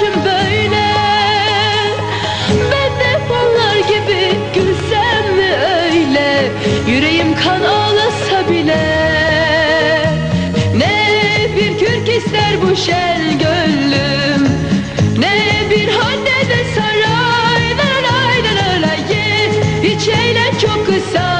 başım böyle. Ben de fallar gibi gülsem mi öyle? Yüreğim kan ağlasa bile. Ne bir kürk ister bu şel gönlüm. Ne bir hanne de saray. La. Ye Hiç eğlen çok kısa.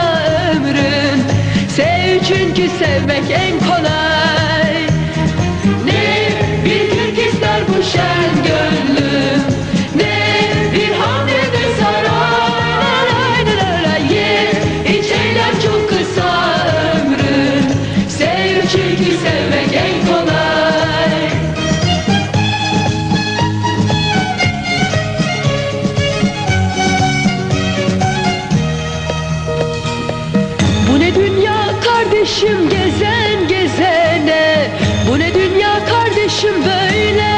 kardeşim gezen gezene. Bu ne dünya kardeşim böyle?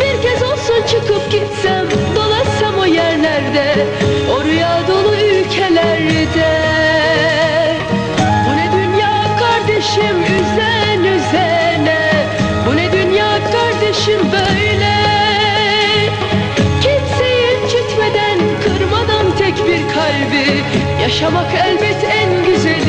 Bir kez olsun çıkıp gitsem Dolaşsam o yerlerde O rüya dolu ülkelerde. Bu ne dünya kardeşim üzen üzene. Bu ne dünya kardeşim böyle? Kimseyi incitmeden kırmadan tek bir kalbi. Yaşamak elbet en güzel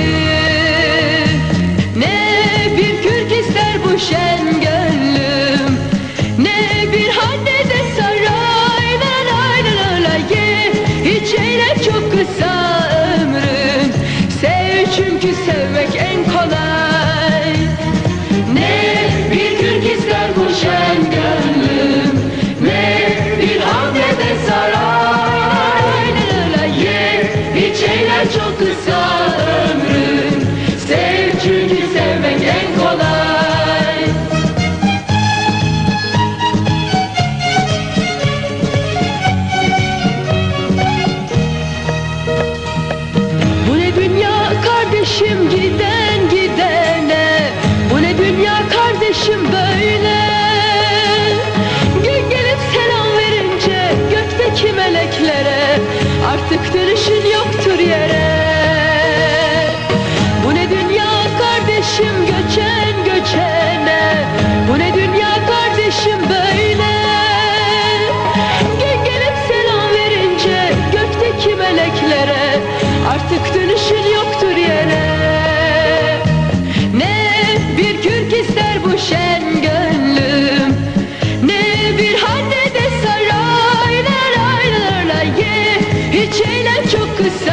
yüreklere Serçeyle çok kısa.